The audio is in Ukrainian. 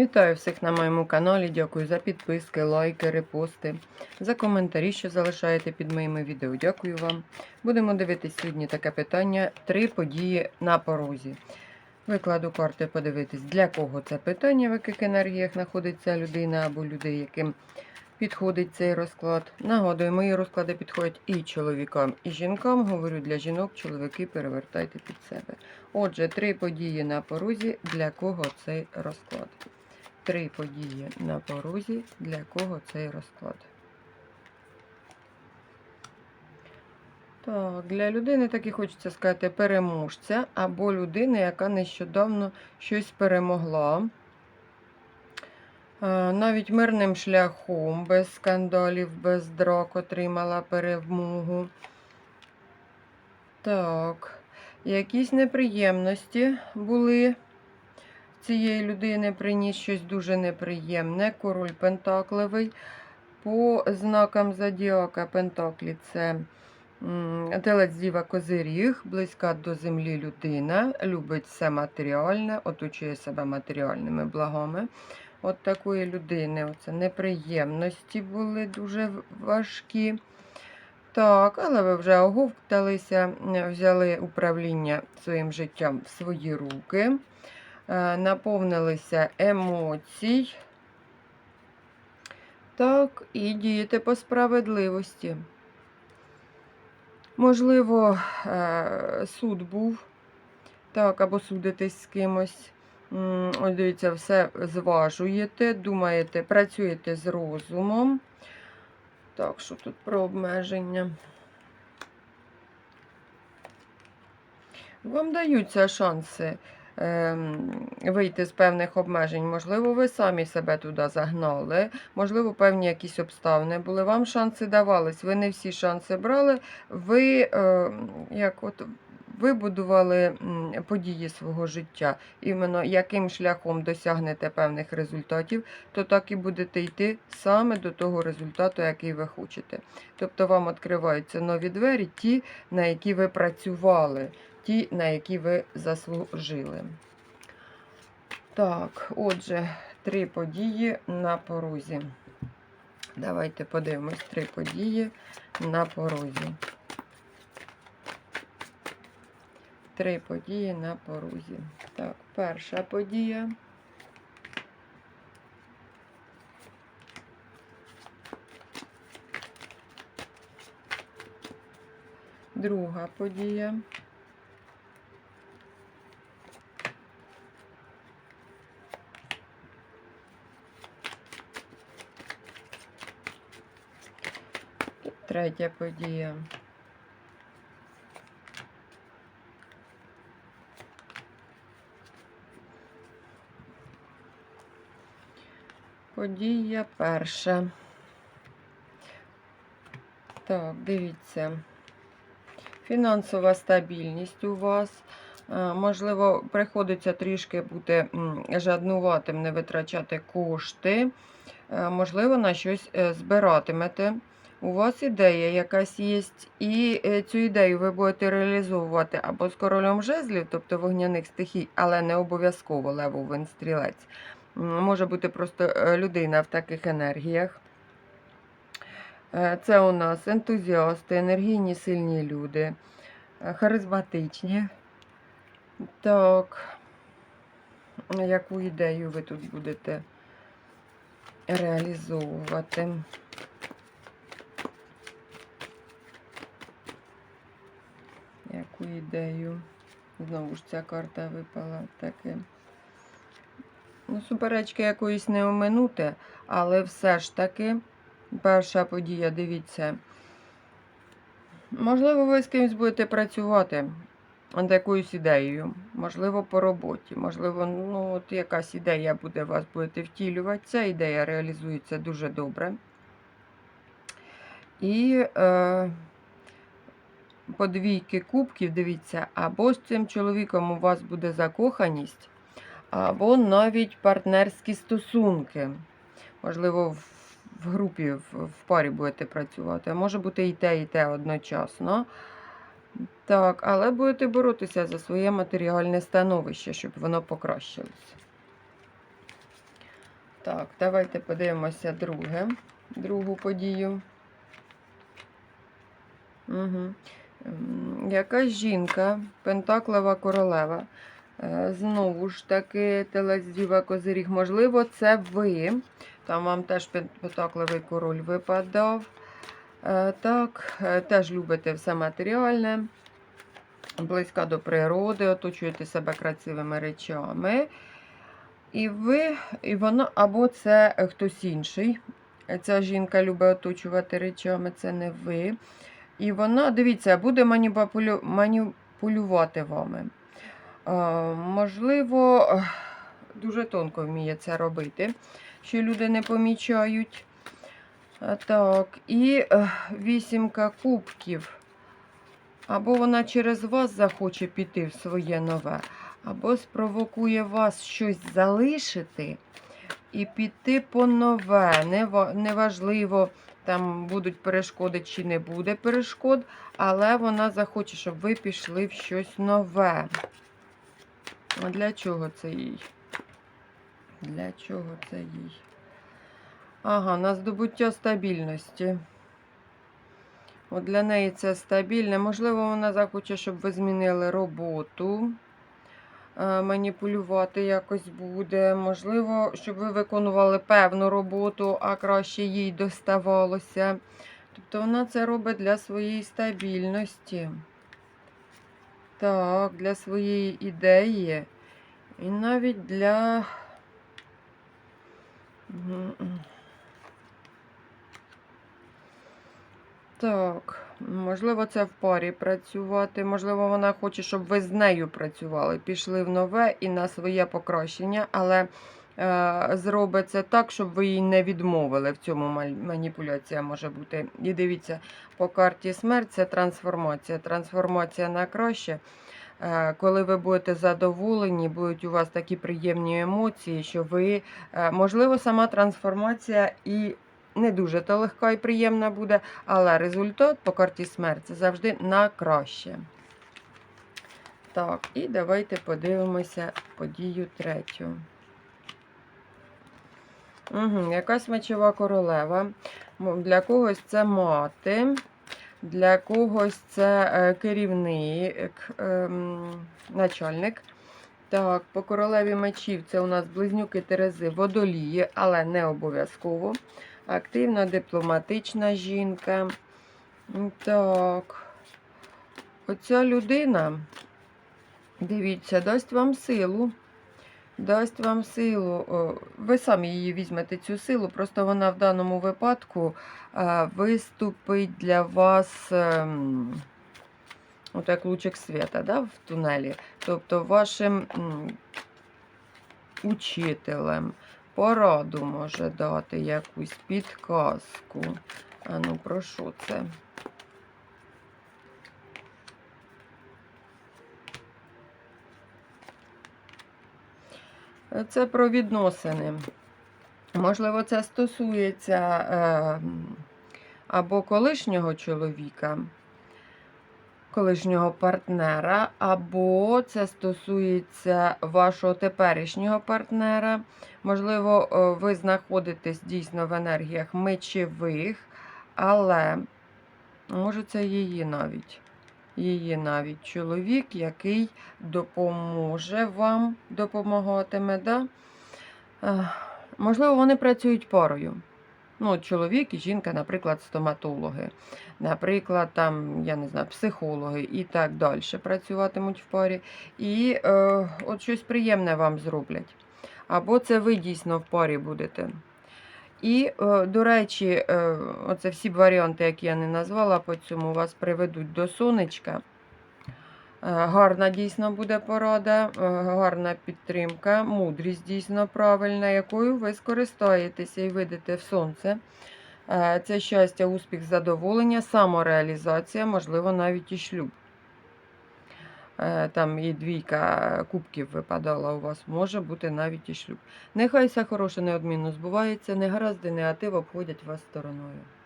Вітаю всіх на моєму каналі. Дякую за підписки, лайки, репости, за коментарі, що залишаєте під моїми відео. Дякую вам. Будемо дивитись сьогодні таке питання: три події на порозі. Викладу карти подивитись, для кого це питання, в яких енергіях знаходиться людина або люди, яким підходить цей розклад. Нагадую, мої розклади підходять і чоловікам, і жінкам. Говорю для жінок, чоловіки перевертайте під себе. Отже, три події на порозі, для кого цей розклад. Три події на порозі, для кого цей розклад. Так, для людини так і хочеться сказати переможця або людини, яка нещодавно щось перемогла. Е, Навіть мирним шляхом, без скандалів, без драк отримала перемогу. Так, якісь неприємності були. Цієї людини приніс щось дуже неприємне. Король Пентакливий. По знакам Зодіака Пентаклі це телець Діва Козиріг, близька до землі людина, любить все матеріальне, оточує себе матеріальними благами. От такої людини оце неприємності були дуже важкі. Так, але ви вже оговталися, взяли управління своїм життям в свої руки, наповнилися емоцій. Так, і дієте по справедливості. Можливо, е, суд був, так, або судитесь з кимось. Ось дивіться, все зважуєте, думаєте, працюєте з розумом. Так, що тут про обмеження? Вам даються шанси вийти з певних обмежень. Можливо, ви самі себе туди загнали, можливо, певні якісь обставини були. Вам шанси давались, ви не всі шанси брали. Ви е, як от вибудували події свого життя. Іменно яким шляхом досягнете певних результатів, то так і будете йти саме до того результату, який ви хочете. Тобто вам відкриваються нові двері, ті, на які ви працювали, ті, на які ви заслужили. Так, отже, три події на порозі. Давайте подивимось три події на порозі. Три події на порозі. Так, перша подія. Друга подія. Третя подія. Подія перша. Так, дивіться. Фінансова стабільність у вас. Е, Можливо, приходиться трішки бути жаднуватим, не витрачати кошти. Е, Можливо, на щось е, збиратимете. У вас ідея якась є, і е, цю ідею ви будете реалізовувати або з королем жезлів, тобто вогняних стихій, але не обов'язково левовий стрілець. Може бути просто е, людина в таких енергіях. Е, Це у нас ентузіасти, енергійні, сильні люди, харизматичні. Так, яку ідею ви тут будете реалізовувати? Яку ідею? Знову ж ця карта випала таке. Ну, суперечки якоїсь не оминути, але все ж таки, перша подія, дивіться. Можливо, ви з кимось будете працювати над якоюсь ідеєю, можливо, по роботі, можливо, ну, от якась ідея буде, вас будете втілювати. Ця ідея реалізується дуже добре. І е, по двійки кубків, дивіться, або з цим чоловіком у вас буде закоханість, або навіть партнерські стосунки. Можливо, в, групі, в, парі будете працювати. А може бути і те, і те одночасно. Так, але будете боротися за своє матеріальне становище, щоб воно покращилось. Так, давайте подивимося друге, другу подію. Угу. Якась жінка, Пентаклева королева. Е, Знову ж таки, телець Діва Козиріг. Можливо, це ви. Там вам теж пен- Пентаклевий король випадав. Е, Так, е, теж любите все матеріальне, близька до природи, оточуєте себе красивими речами. І ви, і воно, або це хтось інший. Ця жінка любить оточувати речами, це не ви. І вона, дивіться, буде маніпулю, маніпулювати вами. Е, можливо, дуже тонко вміє це робити, що люди не помічають. Е, Так, і вісімка кубків. Або вона через вас захоче піти в своє нове, або спровокує вас щось залишити і піти по нове. Неважливо, там будуть перешкоди чи не буде перешкод, але вона захоче, щоб ви пішли в щось нове. А для чого це їй? Для чого це їй? Ага, на здобуття стабільності. От для неї це стабільне. Можливо, вона захоче, щоб ви змінили роботу. Е, Маніпулювати якось буде. Можливо, щоб ви виконували певну роботу, а краще їй доставалося. Тобто вона це робить для своєї стабільності. Так, для своєї ідеї. І навіть для. Так, можливо, це в парі працювати. Можливо, вона хоче, щоб ви з нею працювали. Пішли в нове і на своє покращення, але е, це так, щоб ви їй не відмовили. В цьому маніпуляція може бути. І дивіться, по карті смерть це трансформація. Трансформація на краще. Е, Коли ви будете задоволені, будуть у вас такі приємні емоції, що ви, е, можливо, сама трансформація і не дуже то легка і приємна буде, але результат по карті смерть це завжди на краще. Так, і давайте подивимося подію третю. Угу, якась мечова королева. Для когось це мати, для когось це е, керівник, ем, начальник. Так, по королеві мечів це у нас близнюки Терези водолії, але не обов'язково. Активна дипломатична жінка. Так. Оця людина, дивіться, дасть вам силу. Дасть вам силу. Ви самі її візьмете цю силу, просто вона в даному випадку виступить для вас. ем, От як лучик света да, в тунелі. Тобто вашим учителем пораду може дати якусь підказку. А ну, про що це? Це про відносини. Можливо, це стосується е, або колишнього чоловіка, колишнього партнера, або це стосується вашого теперішнього партнера. Можливо, е, ви знаходитесь дійсно в енергіях мечевих, але може це її навіть. Її навіть чоловік, який допоможе вам, допомагатиме. Да? Е, Можливо, вони працюють парою. Ну, чоловік і жінка, наприклад, стоматологи, наприклад, там, я не знаю, психологи і так далі працюватимуть в парі. І е, от щось приємне вам зроблять. Або це ви дійсно в парі будете. І, е, до речі, е, оце всі варіанти, які я не назвала, по цьому вас приведуть до сонечка. Е, Гарна дійсно буде порада, е, гарна підтримка, мудрість дійсно правильна, якою ви скористаєтеся і вийдете в сонце. Е, Це щастя, успіх, задоволення, самореалізація, можливо, навіть і шлюб. Там і двійка кубків випадала у вас, може бути навіть і шлюб. Нехай все хороше неодмінно збувається, негаразди, негатив обходять вас стороною.